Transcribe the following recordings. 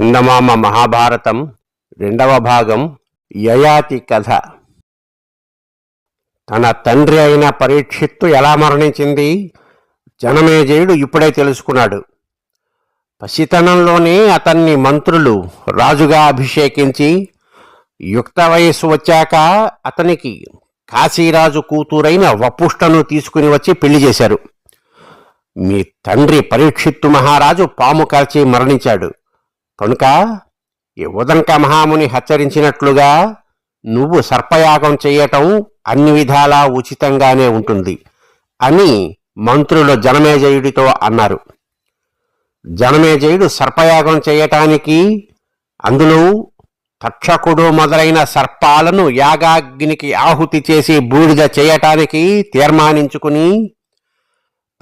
చందమామ మహాభారతం రెండవ భాగం యయాతి కథ. తన తండ్రి అయిన పరీక్షిత్తు ఎలా మరణించింది? జనమేజయుడు ఇప్పుడే తెలుసుకున్నాడు. పసితనంలోనే అతన్ని మంత్రులు రాజుగా అభిషేకించి యుక్త వయస్సు వచ్చాక అతనికి కాశీరాజు కూతురైన వపుష్టను తీసుకుని వచ్చి పెళ్ళి చేశారు. మీ తండ్రి పరీక్షిత్తు మహారాజు పాము కాల్చి మరణించాడు. కనుక యువదంక మహాముని హెచ్చరించినట్లుగా నువ్వు సర్పయాగం చేయటం అన్ని విధాలా ఉచితంగానే ఉంటుంది అని మంత్రులు జనమేజయుడితో అన్నారు. జనమేజయుడు సర్పయాగం చేయటానికి అందులో తక్షకుడు మొదలైన సర్పాలను యాగాగ్నికి ఆహుతి చేసి బూడిద చేయటానికి తీర్మానించుకుని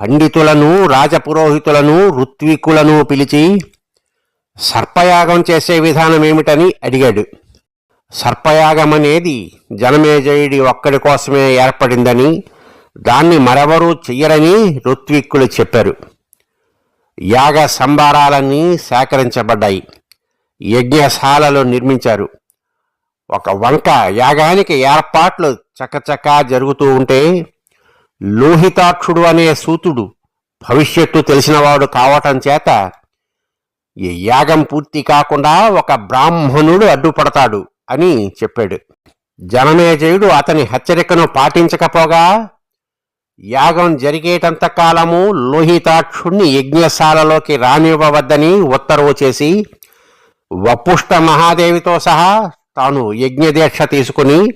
పండితులను రాజపురోహితులను ఋత్వికులను పిలిచి సర్పయాగం చేసే విధానం ఏమిటని అడిగాడు. సర్పయాగం అనేది జనమేజయుడి ఒక్కడి కోసమే ఏర్పడిందని దాన్ని మరెవరూ చెయ్యరని ఋత్విక్కులు చెప్పారు. యాగ సంబారాలన్నీ సేకరించబడ్డాయి. యజ్ఞశాలలు నిర్మించారు. ఒక వంక యాగానికి ఏర్పాట్లు చకచకా జరుగుతూ ఉంటే లోహితాక్షుడు అనే సూతుడు భవిష్యత్తు తెలిసినవాడు కావటం చేత ఈ యాగం పూర్తి కాకుండా ఒక బ్రాహ్మణుడు అడ్డుపడతాడు అని చెప్పాడు. జనమేజయుడు అతని హెచ్చరికను పాటించకపోగా యాగం జరిగేటంత కాలము లోహితాక్షుణ్ణి యజ్ఞశాలలోకి రానివ్వవద్దని ఉత్తర్వు చేసి వపుష్ట మహాదేవితో సహా తాను యజ్ఞదీక్ష తీసుకుని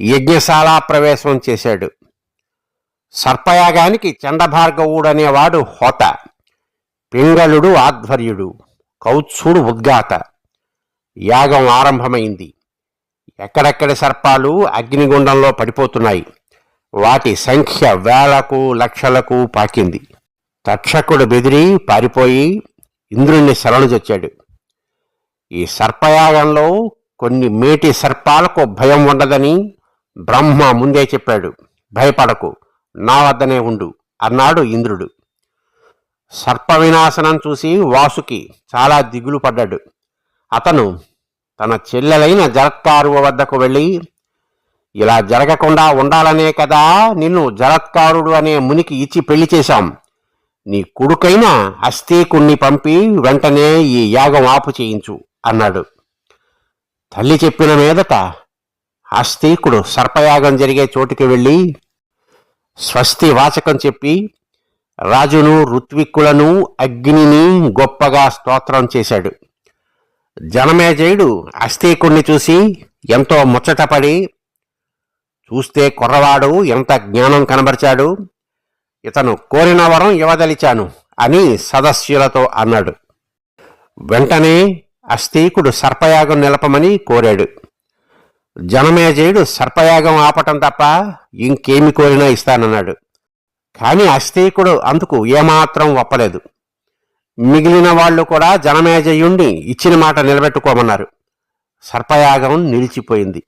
యజ్ఞశాల ప్రవేశం చేశాడు. సర్పయాగానికి చండభార్గవుడనేవాడు హోత. పింగళుడు ఆధ్వర్యుడు. కౌత్సుడు ఉద్గాత యాగం ఆరంభమైంది. ఎక్కడెక్కడ సర్పాలు అగ్నిగుండంలో పడిపోతున్నాయి. వాటి సంఖ్య వేలకు లక్షలకు పాకింది. తక్షకుడు బెదిరి పారిపోయి ఇంద్రుణ్ణి శరణుజొచ్చాడు. ఈ సర్పయాగంలో కొన్ని మేటి సర్పాలకు భయం ఉండదని బ్రహ్మ ముందే చెప్పాడు. భయపడకు నా వద్దనే ఉండు అన్నాడు ఇంద్రుడు. సర్ప వినాశనం చూసి వాసుకి చాలా దిగులు పడ్డాడు. అతను తన చెల్లెలైన జరత్కారువ వద్దకు వెళ్ళి ఇలా జరగకుండా ఉండాలనే కదా నిన్ను జరత్కారుడు అనే మునికి ఇచ్చి పెళ్ళి చేశాం. నీ కొడుకైన అస్థీకుణ్ణి పంపి వెంటనే ఈ యాగం ఆపు చేయించు అన్నాడు. తల్లి చెప్పిన మీదట ఆస్తికుడు సర్పయాగం జరిగే చోటుకి వెళ్ళి స్వస్తి వాచకం చెప్పి రాజును ఋత్విక్కులను అగ్నిని గొప్పగా స్తోత్రం చేశాడు. జనమేజయుడు అస్థీకుణ్ణి చూసి ఎంతో ముచ్చటపడి చూస్తే కుర్రవాడు ఎంత జ్ఞానం కనబరిచాడు ఇతను కోరిన వరం ఇవ్వదలిచాను అని సదస్యులతో అన్నాడు. వెంటనే అస్థీకుడు సర్పయాగం నిలపమని కోరాడు. జనమేజయుడు సర్పయాగం ఆపటం తప్ప ఇంకేమి కోరినా ఇస్తానన్నాడు. కానీ అస్థీకుడు అందుకు ఏమాత్రం ఒప్పలేదు. మిగిలిన వాళ్ళు కూడా జనమేజయుణ్ణి ఇచ్చిన మాట నిలబెట్టుకోమన్నారు. సర్పయాగం నిలిచిపోయింది.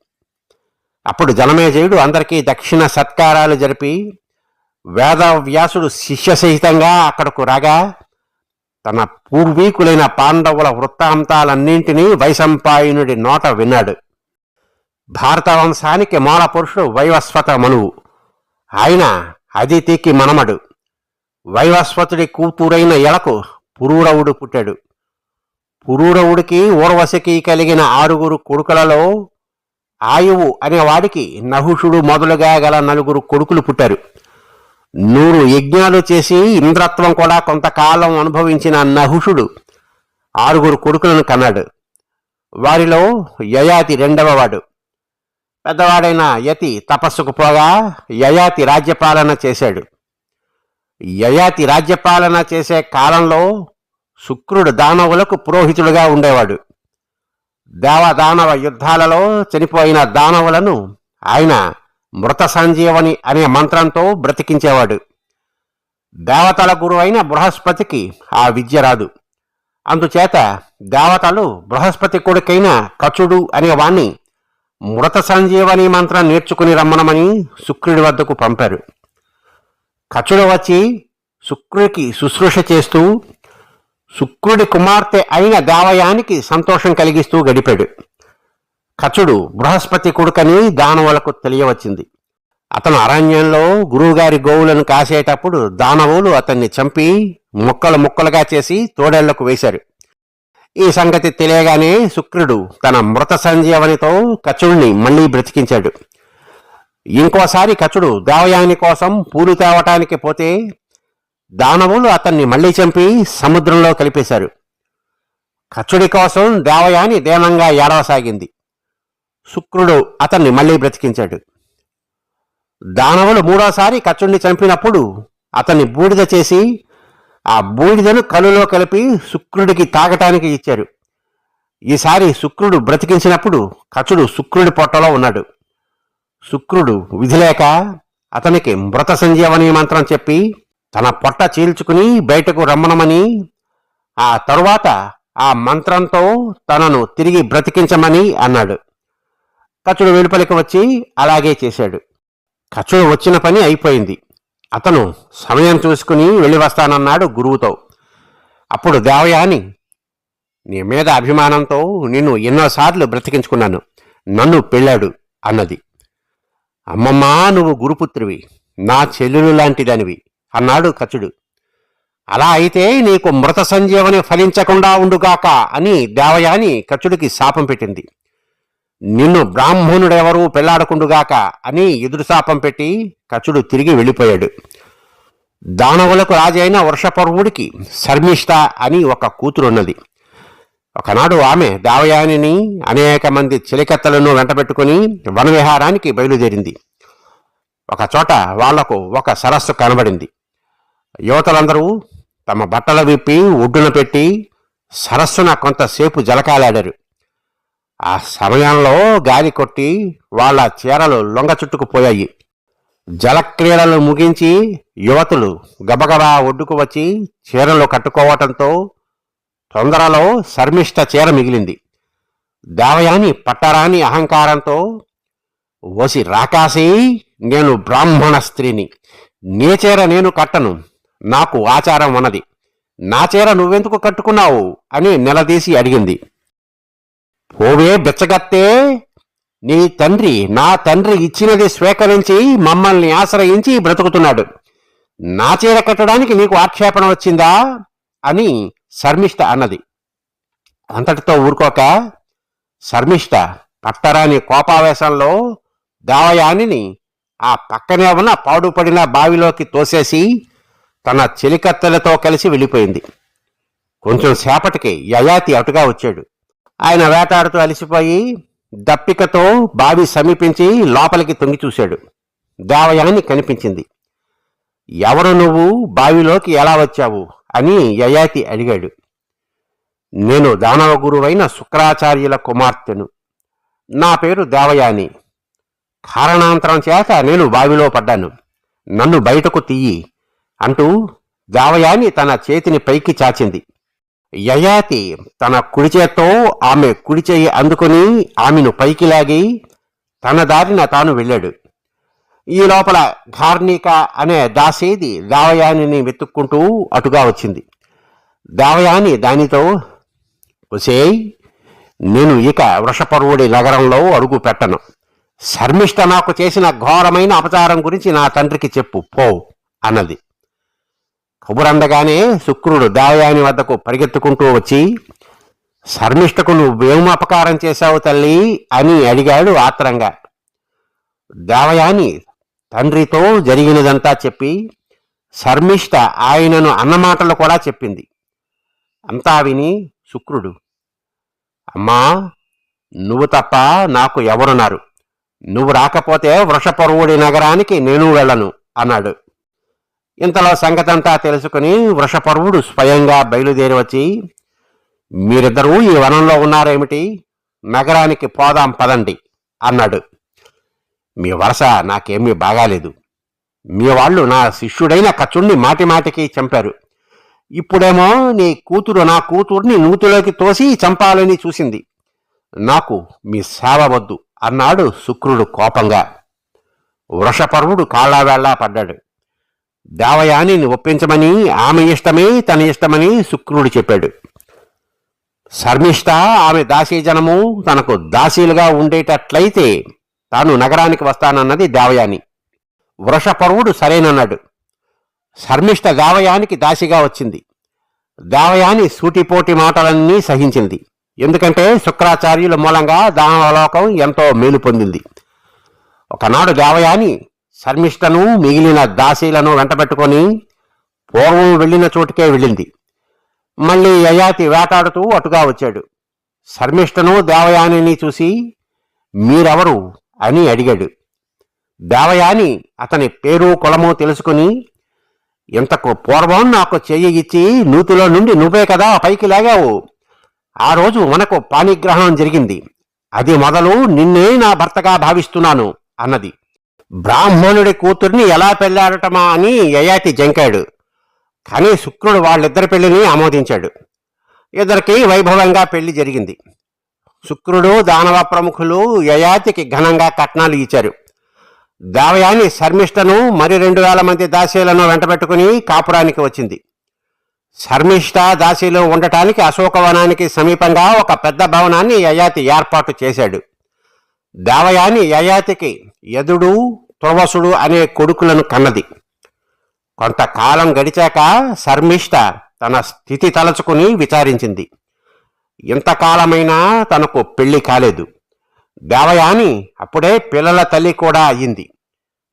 అప్పుడు జనమేజయుడు అందరికీ దక్షిణ సత్కారాలు జరిపి వేదవ్యాసుడు శిష్య సహితంగా అక్కడకు రాగా తన పూర్వీకులైన పాండవుల వృత్తాంతాలన్నింటినీ వైశంపాయనుడి నోట విన్నాడు. భారత వంశానికి మూల పురుషుడు వైవస్వత మనువు ఆయన అదితికి మనమడు. వైవస్వతుడి కూతురైన ఎలకు పురూరవుడు పుట్టాడు. పురూరవుడికి ఊర్వశికి కలిగిన ఆరుగురు కొడుకులలో ఆయువు అనే వాడికి నహుషుడు మొదలుగా గల నలుగురు కొడుకులు పుట్టారు. నూరు యజ్ఞాలు చేసి ఇంద్రత్వం కూడా కొంతకాలం అనుభవించిన నహుషుడు ఆరుగురు కొడుకులను కన్నాడు. వారిలో యయాతి రెండవ వాడు. పెద్దవాడైన యతి తపస్సుకు పోగా యయాతి రాజ్యపాలన చేశాడు. యయాతి రాజ్యపాలన చేసే కాలంలో శుక్రుడు దానవులకు పురోహితుడుగా ఉండేవాడు. దేవదానవ యుద్ధాలలో చనిపోయిన దానవులను ఆయన మృత సంజీవని అనే మంత్రంతో బ్రతికించేవాడు. దేవతల గురువు అయిన బృహస్పతికి ఆ విద్య రాదు. అందుచేత దేవతలు బృహస్పతి కొడుకైన కచుడు అనేవాణ్ణి మృత సంజీవని మంత్రం నేర్చుకుని రమ్మనమని శుక్రుడి వద్దకు పంపారు. కచుడు వచ్చి శుక్రుడికి శుశ్రూష చేస్తూ శుక్రుడి కుమార్తె అయిన దేవయానికి సంతోషం కలిగిస్తూ గడిపాడు. కచుడు బృహస్పతి కొడుకని దానవులకు తెలియవచ్చింది. అతను అరణ్యంలో గురువుగారి గోవులను కాసేటప్పుడు దానవులు అతన్ని చంపి ముక్కలు ముక్కలుగా చేసి తోడేళ్ళకు వేశారు. ఈ సంగతి తెలియగానే శుక్రుడు తన మృత సంజీవనితో కచుడిని మళ్ళీ బ్రతికించాడు. ఇంకోసారి కచుడు దేవయాని కోసం పూలు తేవటానికి పోతే దానవులు అతన్ని మళ్ళీ చంపి సముద్రంలో కలిపేశారు. కచుడి కోసం దేవయాని దేనంగా ఏడవసాగింది. శుక్రుడు అతన్ని మళ్ళీ బ్రతికించాడు. దానవులు మూడోసారి కచుడిని చంపినప్పుడు అతన్ని బూడిద చేసి ఆ బూడిదను కలులో కలిపి శుక్రుడికి తాగటానికి ఇచ్చారు. ఈసారి శుక్రుడు బ్రతికించినప్పుడు కచుడు శుక్రుడి పొట్టలో ఉన్నాడు. శుక్రుడు విధిలేక అతనికి మృత సంజీవని మంత్రం చెప్పి తన పొట్ట చీల్చుకుని బయటకు రమ్మనమని ఆ తరువాత ఆ మంత్రంతో తనను తిరిగి బ్రతికించమని అన్నాడు. కచుడు వెలుపలికి వచ్చి అలాగే చేశాడు. కచుడు వచ్చిన పని అయిపోయింది. అతను సమయం చూసుకుని వెళ్ళి వస్తానన్నాడు గురువుతో. అప్పుడు దేవయాని నీ మీద అభిమానంతో నిన్ను ఎన్నోసార్లు బ్రతికించుకున్నాను. నన్ను పెళ్ళాడు అన్నది. అమ్మమ్మా నువ్వు గురుపుత్రివి. నా చెల్లెలు లాంటిదనివి అన్నాడు కచుడు అలా అయితే నీకు మృత సంజీవని ఫలించకుండా ఉండుగాక అని దేవయాని కచుడికి శాపం పెట్టింది. నిన్ను బ్రాహ్మణుడెవరూ పెళ్ళాడకుండుగాక అని ఎదురుశాపం పెట్టి కచుడు తిరిగి వెళ్ళిపోయాడు. దానవులకు రాజైన వర్షపర్వుడికి శర్మిష్ట అని ఒక కూతురున్నది. ఒకనాడు ఆమె దేవయానిని అనేక మంది చిలికత్తలను వెంటబెట్టుకుని వనవిహారానికి బయలుదేరింది. ఒక చోట వాళ్ళకు ఒక సరస్సు కనబడింది. యువతలందరూ తమ బట్టలు విప్పి ఒడ్డున పెట్టి సరస్సున కొంతసేపు జలకాలాడారు. ఆ సమయంలో గాలి కొట్టి వాళ్ళ చీరలు లొంగ చుట్టుకుపోయాయి జలక్రీడలు ముగించి యువతులు గబగబా ఒడ్డుకు వచ్చి చీరలు కట్టుకోవటంతో తొందరలో శర్మిష్ట చీర మిగిలింది. దేవయాని పట్టరాని అహంకారంతో ఓసి రాకాసి నేను బ్రాహ్మణ స్త్రీని. నీ చీర నేను కట్టను. నాకు ఆచారం ఉన్నది. నా చీర నువ్వెందుకు కట్టుకున్నావు? అని నిలదీసి అడిగింది. ఓవే బిచ్చగత్తే నీ తండ్రి నా తండ్రి ఇచ్చినది స్వీకరించి మమ్మల్ని ఆశ్రయించి బ్రతుకుతున్నాడు. నా చీర కట్టడానికి నీకు ఆక్షేపణ వచ్చిందా? అని శర్మిష్ట అన్నది. అంతటితో ఊరుకోక శర్మిష్ట పట్టరాని కోపావేశంలో దేవయానిని ఆ పక్కనే ఉన్న పాడుపడిన బావిలోకి తోసేసి తన చెలికత్తెలతో కలిసి వెళ్ళిపోయింది. కొంచెం సేపటికి యయాతి అటుగా వచ్చాడు. ఆయన వేటాడుతూ అలసిపోయి దప్పికతో బావి సమీపించి లోపలికి తొంగి చూశాడు. దేవయాని కనిపించింది. ఎవరు నువ్వు? బావిలోకి ఎలా వచ్చావు? అని యయాతి అడిగాడు. నేను దానవ గురువైన శుక్రాచార్యుల కుమార్తెను. నా పేరు దేవయాని. కారణాంతరం చేత నేను బావిలో పడ్డాను. నన్ను బయటకు తీయి అంటూ దేవయాని తన చేతిని పైకి చాచింది. యయాతి తన కుడి చేత్తో ఆమె కుడి అందుకుని ఆమెను పైకి లాగి తన దారిన తాను వెళ్ళాడు. ఈ లోపల ఘార్ణిక అనే దాసేది దేవయానిని వెతుక్కుంటూ అటుగా వచ్చింది. దేవయాని దానితో ఒసేయ్ నేను ఇక వృషపర్వుడి నగరంలో అడుగు పెట్టను. శర్మిష్ట నాకు చేసిన ఘోరమైన అపచారం గురించి నా తండ్రికి చెప్పు పో అన్నది. కబురండగానే శుక్రుడు దేవయాని వద్దకు పరిగెత్తుకుంటూ వచ్చి శర్మిష్టకు నువ్వేం అపకారం చేశావు తల్లి అని అడిగాడు ఆత్రంగా. దేవయాని తండ్రితో జరిగినదంతా చెప్పి శర్మిష్ట ఆయనను అన్నమాటలు కూడా చెప్పింది. అంతా విని శుక్రుడు అమ్మా నువ్వు తప్ప నాకు ఎవరున్నారు? నువ్వు రాకపోతే వృషపరువుడి నగరానికి నేను వెళ్ళను అన్నాడు. ఇంతలో సంగతంతా తెలుసుకుని వృషపర్వుడు స్వయంగా బయలుదేరి వచ్చి మీరిద్దరూ ఈ వనంలో ఉన్నారేమిటి? నగరానికి పోదాం పదండి అన్నాడు. మీ వరస నాకేమీ బాగాలేదు. మీ వాళ్ళు నా శిష్యుడైన కచ్చుణ్ణి మాటిమాటికి చంపారు. ఇప్పుడేమో నీ కూతురు నా కూతుర్ని నూతిలోకి తోసి చంపాలని చూసింది. నాకు మీ సేవ వద్దు అన్నాడు శుక్రుడు కోపంగా. వృషపర్వుడు కాళ్ళావేళ్ళా పడ్డాడు. దేవయానిని ఒప్పించమని ఆమె ఇష్టమే తన ఇష్టమని శుక్రుడు చెప్పాడు. శర్మిష్ట ఆమె దాసీజనము తనకు దాసీలుగా ఉండేటట్లయితే తాను నగరానికి వస్తానన్నది దేవయాని. వృషపరువుడు సరేనన్నాడు. శర్మిష్ట దేవయానికి దాసిగా వచ్చింది. దేవయాని సూటిపోటి మాటలన్నీ సహించింది. ఎందుకంటే శుక్రాచార్యుల మూలంగా దానవలోకం ఎంతో మేలు పొందింది. ఒకనాడు దేవయాని శర్మిష్టను మిగిలిన దాసీలను వెంటబెట్టుకొని పూర్వం వెళ్ళిన చోటుకే వెళ్ళింది. మళ్ళీ యయాతి వేటాడుతూ అటుగా వచ్చాడు. శర్మిష్టను దేవయానిని చూసి మీరెవరు అని అడిగాడు. దేవయాని అతని పేరు కులము తెలుసుకుని ఇంతకు పూర్వం నాకు చెయ్యి ఇచ్చి నూతిలో నుండి నువ్వే కదా పైకి లాగావు. ఆ రోజు మనకు పాణిగ్రహణం జరిగింది. అది మొదలు నిన్నే నా భర్తగా భావిస్తున్నాను అన్నది. బ్రాహ్మణుడి కూతుర్ని ఎలా పెళ్ళాడటమా అని యయాతి జంకాడు. కానీ శుక్రుడు వాళ్ళిద్దరి పెళ్ళిని ఆమోదించాడు. ఇద్దరికి వైభవంగా పెళ్ళి జరిగింది. శుక్రుడు దానవ ప్రముఖులు యయాతికి ఘనంగా కట్నాలు ఇచ్చారు. దేవయాని శర్మిష్టను మరి రెండు వేల మంది దాసీలను వెంటబెట్టుకుని కాపురానికి వచ్చింది. శర్మిష్ట దాసీలు ఉండటానికి అశోకవనానికి సమీపంగా ఒక పెద్ద భవనాన్ని యయాతి ఏర్పాటు చేశాడు. దేవయాని యయాతికి యదుడు తుర్వసుడు అనే కొడుకులను కన్నది. కొంతకాలం గడిచాక శర్మిష్ట తన స్థితి తలచుకుని విచారించింది. ఇంతకాలమైనా తనకు పెళ్ళి కాలేదు. దేవయాని అప్పుడే పిల్లల తల్లి కూడా అయ్యింది.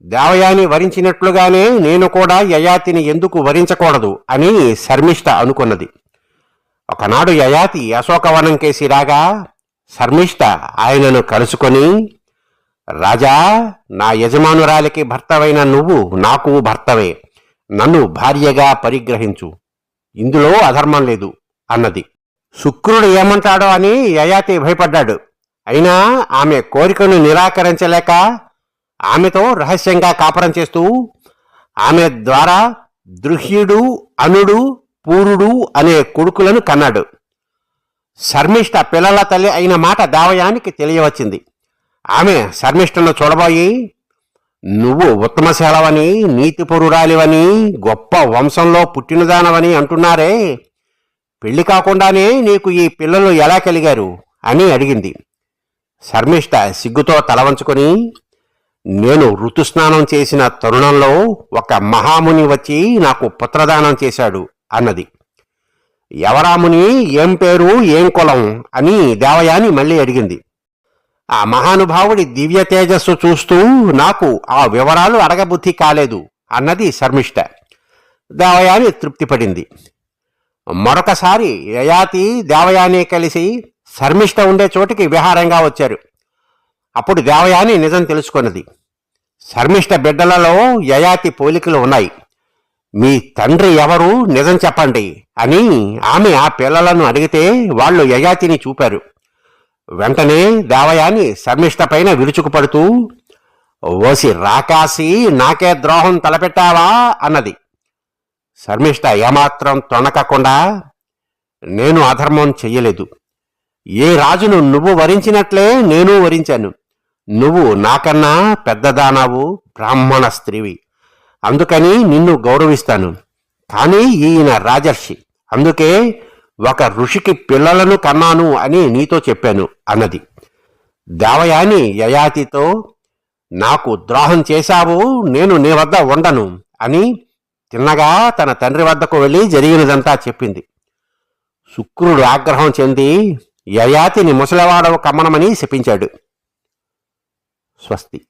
దేవయాని వరించినట్లుగానే నేను కూడా యయాతిని ఎందుకు వరించకూడదు అని శర్మిష్ట అనుకున్నది. ఒకనాడు యయాతి అశోకవనం కేసి రాగా శర్మిష్ట ఆయనను కలుసుకొని రాజా నా యజమానురాలికి భర్తవైన నువ్వు నాకు భర్తవే. నన్ను భార్యగా పరిగ్రహించు. ఇందులో అధర్మం లేదు అన్నది. శుక్రుడు ఏమంటాడో అని యయాతి భయపడ్డాడు. అయినా ఆమె కోరికను నిరాకరించలేక ఆమెతో రహస్యంగా కాపురం చేస్తూ ఆమె ద్వారా దృహ్యుడు అనుడు పూరుడు అనే కొడుకులను కన్నాడు. శర్మిష్ట పిల్లల తల్లి అయిన మాట దావయానికి తెలియవచ్చింది. ఆమె శర్మిష్టను చూడబోయి నువ్వు ఉత్తమశీలవని నీతిపరురాలివని గొప్ప వంశంలో పుట్టినదానవని అంటున్నారే. పెళ్ళి కాకుండానే నీకు ఈ పిల్లలు ఎలా కలిగారు? అని అడిగింది. శర్మిష్ట సిగ్గుతో తలవంచుకొని నేను ఋతుస్నానం చేసిన తరుణంలో ఒక మహాముని వచ్చి నాకు పుత్రదానం చేశాడు అన్నది. ఎవరాముని ఏం పేరు ఏం కులం అని దేవయాని మళ్ళీ అడిగింది. ఆ మహానుభావుడి దివ్య తేజస్సు చూస్తూ నాకు ఆ వివరాలు అడగబుద్ధి కాలేదు అన్నది శర్మిష్ట. దేవయాని తృప్తిపడింది. మరొకసారి యయాతి దేవయాని కలిసి శర్మిష్ట ఉండే చోటికి విహారంగా వచ్చారు. అప్పుడు దేవయాని నిజం తెలుసుకున్నది. శర్మిష్ట బిడ్డలలో యయాతి పోలికలు ఉన్నాయి. మీ తండ్రి ఎవరు? నిజం చెప్పండి అని ఆమె ఆ పిల్లలను అడిగితే వాళ్ళు యయాతిని చూపారు. వెంటనే దేవయాని శర్మిష్ట పైన విరుచుకుపడుతూ ఓసి రాకాసి నాకే ద్రోహం తలపెట్టావా? అన్నది. శర్మిష్ట ఏమాత్రం తొణకకుండా నేను అధర్మం చెయ్యలేదు. ఏ రాజును నువ్వు వరించినట్లే నేను వరించాను. నువ్వు నాకన్నా పెద్దదానావు బ్రాహ్మణ స్త్రీవి. అందుకని నిన్ను గౌరవిస్తాను. కానీ ఈయన రాజర్షి. అందుకే ఒక ఋషికి పిల్లలను కన్నాను అని నీతో చెప్పాను అన్నది. దేవయాని యయాతితో నాకు ద్రోహం చేశావు నేను నీ వద్ద ఉండను అని తిన్నగా తన తండ్రి వద్దకు వెళ్ళి జరిగినదంతా చెప్పింది. శుక్రుడు ఆగ్రహం చెంది యయాతిని ముసలివాడవు కమ్మనమని శపించాడు. స్వస్తి.